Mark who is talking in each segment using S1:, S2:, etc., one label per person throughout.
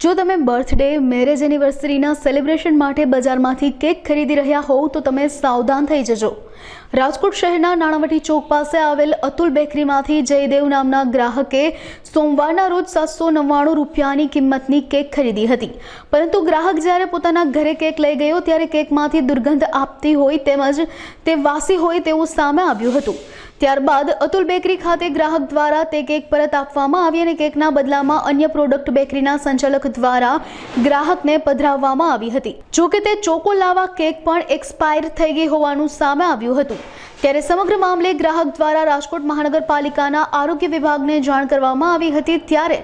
S1: જો તમે birthday, marriage એનિવર્સરીના celebration માટે બજારમાંથી કેક ખરીદી રહ્યા હોવ તો તમે સાવધાન થઈ જજો. રાજકોટ શહેરના નાણાવટી ચોક પાસે આવેલ અતુલ બેકરીમાંથી જયદેવ નામના ગ્રાહકે સોમવારના રોજ સાતસો નવ્વાણું રૂપિયાની કિંમતની કેક ખરીદી હતી. પરંતુ ગ્રાહક જ્યારે પોતાના ઘરે કેક લઈ ગયો ત્યારે કેકમાંથી દુર્ગંધ આપતી હોય તેમજ તે વાસી હોય તેવું સામે આવ્યું હતું. ત્યારબાદ અતુલ બેકરી ખાતે ગ્રાહક દ્વારા તે કેક પરત આપવામાં આવી અને કેકના બદલામાં અન્ય પ્રોડક્ટ બેકરીના સંચાલક દ્વારા ગ્રાહકને પધરાવવામાં આવી હતી. જોકે તે ચોકો લાવા કેક પણ એક્સપાયર થઈ ગઈ હોવાનું સામે આવ્યું હતું. ત્યારે સમગ્ર મામલે ગ્રાહક દ્વારા રાજકોટ મહાનગરપાલિકાના આરોગ્ય વિભાગને જાણ કરવામાં આવી હતી. ત્યારે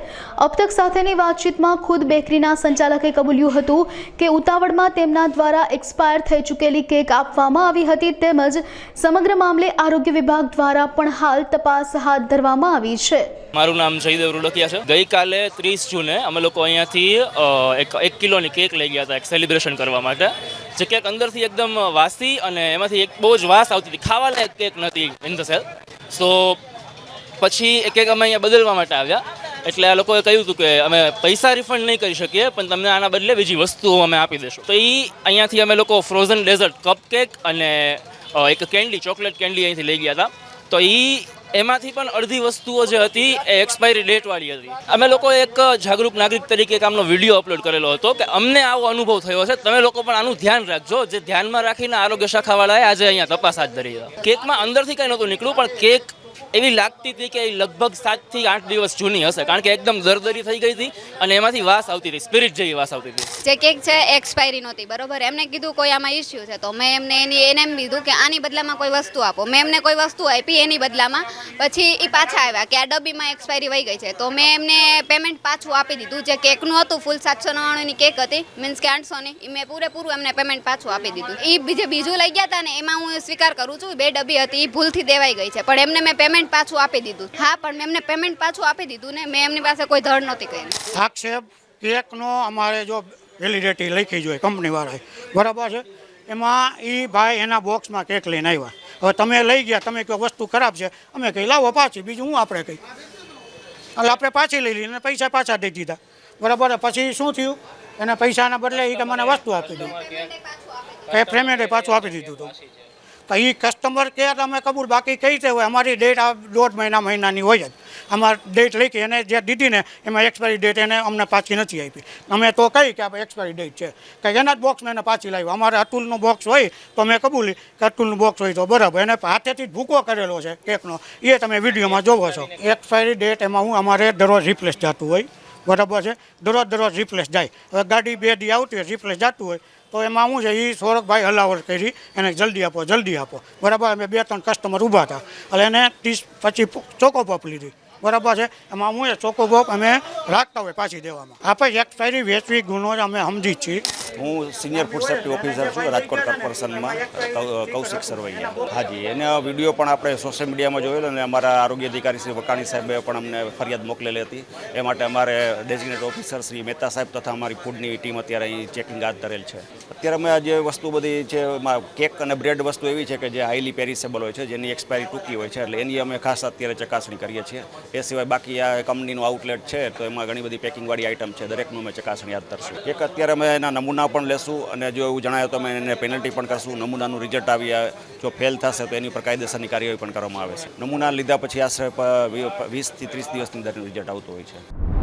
S1: અબતક સાથેની વાતચીતમાં ખુદ બેકરીના સંચાલકે કબૂલ્યું હતું કે ઉતાવળમાં તેમના દ્વારા એક્સપાયર થઈ ચૂકેલી કેક આપવામાં આવી હતી તેમજ સમગ્ર મામલે આરોગ્ય વિભાગ દ્વારા પણ હાલ તપાસ હાથ ધરવામાં આવી છે.
S2: મારું નામ શહીદ રૂડકિયા છે. ગઈકાલે ત્રીસ જૂને અમે લોકો અહીંયાથી એક એક કિલોની કેક લઈ ગયા હતા એક સેલિબ્રેશન કરવા માટે. જે કેક અંદરથી એકદમ વાસી અને એમાંથી એક બહુ જ વાસ આવતી હતી. ખાવા લાયક કેક નથી ઇન ધ સેલ. સો પછી એક કેક અમે અહીંયા બદલવા માટે આવ્યા. એટલે આ લોકોએ કહ્યું હતું કે અમે પૈસા રિફંડ નહીં કરી શકીએ, પણ તમને આના બદલે બીજી વસ્તુઓ અમે આપી દઈશું તો એ અહીંયાથી અમે લોકો ફ્રોઝન ડેઝર્ટ કપ કેક અને એક કેન્ડી ચોકલેટ કેન્ડી અહીંથી લઈ ગયા હતા. તો એ એમાંથી પણ અડધી વસ્તુઓ જે હતી એ એક્સપાયરી ડેટવાળી હતી. અમે લોકો એક જાગૃત નાગરિક તરીકે એક આમનો વીડિયો અપલોડ કરેલો હતો કે અમને આવો અનુભવ થયો છે. તમે લોકો પણ આનું ધ્યાન રાખજો. જે ધ્યાનમાં રાખીને આરોગ્ય શાખાવાળાએ આજે અહીંયા તપાસ હાથ ધરી કેકમાં અંદરથી કંઈ નહોતું નીકળ્યું, પણ કેક એવી લાગતી હતી કે લગભગ સાતથી આઠ દિવસ જૂની હશે, કારણ કે એકદમ જરદરી થઈ ગઈ હતી અને એમાંથી વાસ આવતી હતી સ્પિરિટ જેવી વાસ આવતી હતી
S3: જે કેક છે એક્સપાયરી નહોતી, બરોબર? એમને કીધું કોઈ આમાં ઇસ્યુ છે, તો મેં એમને એની એને એમ કીધું કે આની બદલામાં કોઈ વસ્તુ આપો. મેં એમને કોઈ વસ્તુ આપી એની બદલામાં, પછી એ પાછા આવ્યા કે આ ડબ્બીમાં એક્સપાયરી વહી ગઈ છે. તો મેં એમને પેમેન્ટ પાછું આપી દીધું. જે કેકનું હતું ફૂલ સાતસો નવ્વાણુંની કેક હતી મીન્સ કે આઠસોની એ મેં પૂરેપૂરું એમને પેમેન્ટ પાછું આપી દીધું. એ બીજે બીજું લઈ ગયા હતા ને, એમાં હું સ્વીકાર કરું છું, બે ડબ્બી હતી એ ભૂલથી દેવાઈ ગઈ છે. પણ એમને મેં પેમેન્ટ પાછું આપી દીધું. હા પણ મેં એમને પેમેન્ટ પાછું આપી દીધું ને મેં એમની પાસે કોઈ ધડ નહોતી કરી.
S4: આક્ષેપ કેકનો અમારે જો વેલિડિટી લખી જોઈએ કંપનીવાળાએ. બરાબર છે? એમાં એ ભાઈ એના બોક્સમાં કેક લઈને આવ્યા. હવે તમે લઈ ગયા તમે કોઈ વસ્તુ ખરાબ છે? અમે કહી લાવો પાછી બીજું હું આપણે કહી? એટલે આપણે પાછી લઈ લઈને અને પૈસા પાછા દઈ દીધા. બરાબર પછી શું થયું? એને પૈસાના બદલે એ કે મને વસ્તુ આપી દીધી. એ પેમેન્ટ પાછું આપી દીધું હતું તો એ કસ્ટમર કેર અમે કબૂલ બાકી કઈ રીતે હોય અમારી ડેટ આ દોઢ મહિના, મહિનાની હોય જ. અમારે ડેટ લખી એને જે દીધી ને એમાં એક્સપાયરી ડેટ એને અમને પાછી નથી આપી. અમે તો કહી કે આપણે એક્સપાયરી ડેટ છે. કે એના જ બોક્સમાં એને પાછી લાવ્યું. અમારે અતુલનો બોક્સ હોય, તો અમે કબૂલી કે અતુલનું બોક્સ હોય તો બરાબર. એને હાથેથી જ ભૂકો કરેલો છે કેકનો એ તમે વિડીયોમાં જોવો છો. એક્સપાયરી ડેટ એમાં હું અમારે દરરોજ રિપ્લેસ જતું હોય. બરાબર છે? દરરોજ દરરોજ રિપ્લેસ જાય. હવે ગાડી બે દી આવતી હોય રિપ્લેસ જતું હોય. તો એમાં શું છે? એ સૌરભભાઈ હલાવર કરી એને જલ્દી આપો જલ્દી આપો. બરાબર? અમે બે ત્રણ કસ્ટમર ઊભા હતા. એટલે એને ત્રીસ પછી ચોકોપોપ લીધી. બરાબર છે? એમાં શું છે? ચોકો પોપ અમે રાખતા હોય પાછી દેવામાં. આપણે એક્સપાયરી વેચવી ગુનો અમે સમજી જ છીએ.
S5: હું સિનિયર ફૂડ સેફ્ટી ઓફિસર છું, રાજકોટ કોર્પોરેશનમાં કૌશિક સરવૈયા. હાજી, એને વીડિયો પણ આપણે સોશિયલ મીડિયામાં જોયેલો અને અમારા આરોગ્ય અધિકારી શ્રી વકાણી સાહેબે પણ અમને ફરિયાદ મોકલેલી હતી. એ માટે અમારે ડેઝિગ્નેટ ઓફિસર શ્રી મહેતા સાહેબ તથા અમારી ફૂડની ટીમ અત્યારે અહીં ચેકિંગ હાથ ધરેલ છે. અત્યારે અમે જે વસ્તુ બધી છે કેક અને બ્રેડ વસ્તુ એવી છે કે જે હાઈલી પેરિસેબલ હોય છે, જેની એક્સપાયરી ટૂંકી હોય છે, એટલે એની અમે ખાસ અત્યારે ચકાસણી કરીએ છીએ. એ સિવાય બાકી આ કંપનીનું આઉટલેટ છે, તો એમાં ઘણી બધી પેકિંગવાળી આઇટમ છે, દરેકનું અમે ચકાસણી હાથ ધરશું. એક અત્યારે અમે એના નમૂના પણ લેશું અને જો એવું જણાય તો અમે એને પેનલ્ટી પણ કરશું. નમૂનાનું રિઝલ્ટ આવી જો ફેલ થશે તો એની પર કાયદેસરની કાર્યવાહી પણ કરવામાં આવે છે. નમૂના લીધા પછી આશરે વીસથી ત્રીસ દિવસની અંદર રિઝલ્ટ આવતું હોય છે.